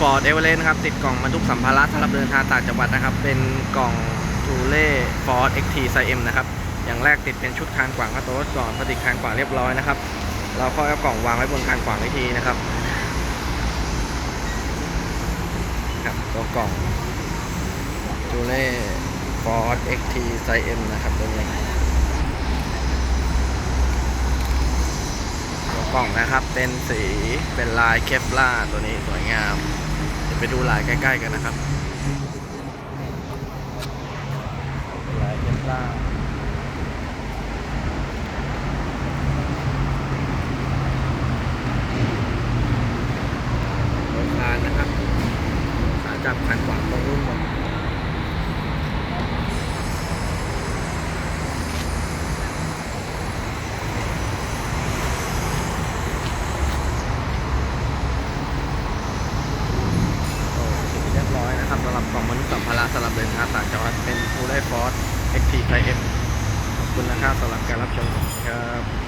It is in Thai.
Ford e v e r e s t นะครับติดกล่องบรรทุกสัมภาระสำหรับเดินทางต่างจังหวัดนะครับ เป็นกล่อง t u l e Ford XT Size M นะครับ อย่างแรกติดเป็นชุดคานกวางกระโต๊ะก่อนพอติดคานกว่างเรียบร้อยนะครับ เราก็เอากล่องวางไว้บนคานกว่างวิธีนะครับครับตัวกล่อง t u l e Ford XT Size M นะครับตัวนี้ตัวกล่องนะครับเป็นสีเป็นลายเคปลาตัวนี้สวยงาม ไปดูลายใกล้ ๆ กันนะครับลายเทปลาร์โรงงานนะครับขาจับคันขวางตรงรุ่นตรงโอเคเรียบร้อยนะครับ สำหรับกองมนุษย์สัมภาระสำหรับเดินทางต่างจังหวัดเป็นฟูได้ฟอร์ด XT ไซเอ็มขอบคุณนะครับสำหรับการรับชมครับ